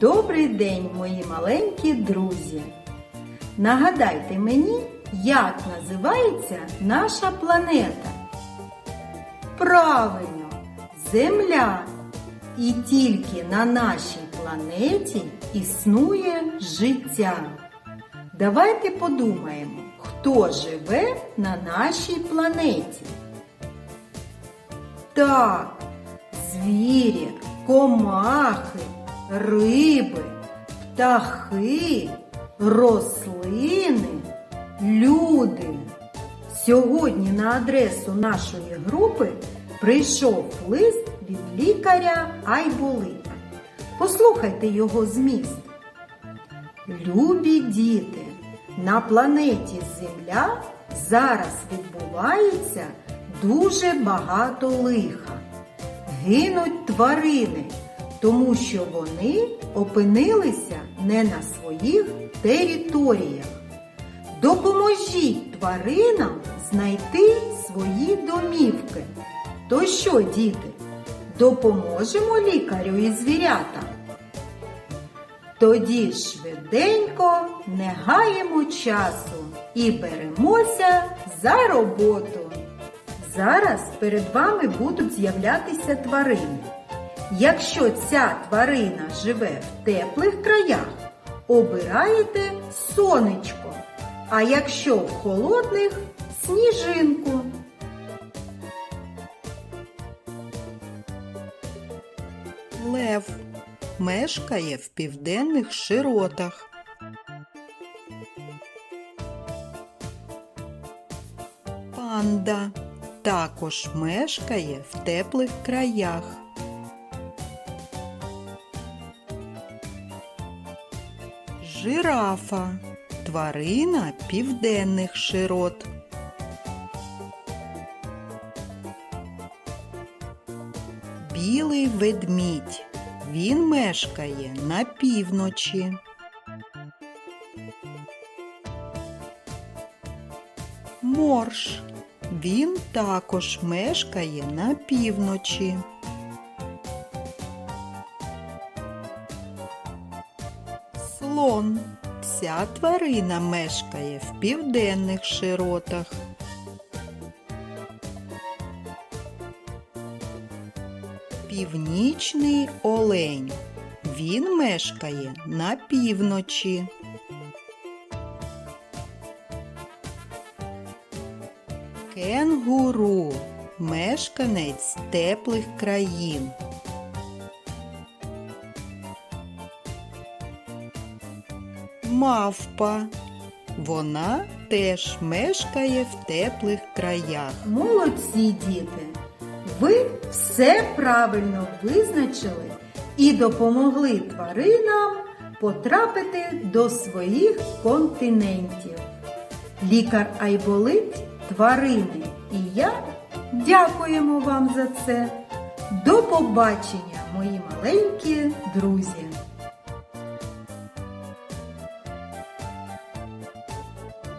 Добрий день, мої маленькі друзі! Нагадайте мені, як називається наша планета? Правильно, Земля. І тільки на нашій планеті існує життя. Давайте подумаємо, хто живе на нашій планеті. Так, звірі, комахи, риби, птахи, рослини, люди. Сьогодні на адресу нашої групи прийшов лист від лікаря Айболита. Послухайте його зміст. Любі діти, на планеті Земля зараз відбувається дуже багато лиха. Гинуть тварини, тому що вони опинилися не на своїх територіях. Допоможіть тваринам знайти свої домівки. То що, діти, допоможемо лікарю і звірятам? Тоді швиденько не гаємо часу і беремося за роботу. Зараз перед вами будуть з'являтися тварини. Якщо ця тварина живе в теплих краях, обираєте сонечко, а якщо в холодних сніжинку. Лев мешкає в південних широтах. Панда також мешкає в теплих краях. Жирафа тварина південних широт. Білий ведмідь. Він мешкає на півночі. Морж. Він також мешкає на півночі. Слон. Ця тварина мешкає в південних широтах. Північний олень. Він мешкає на півночі. Кенгуру мешканець теплих країн. Мавпа. Вона теж мешкає в теплих краях. Молодці діти! Ви все правильно визначили і допомогли тваринам потрапити до своїх континентів. Лікар Айболит, тварини і я дякуємо вам за це. До побачення, мої маленькі друзі!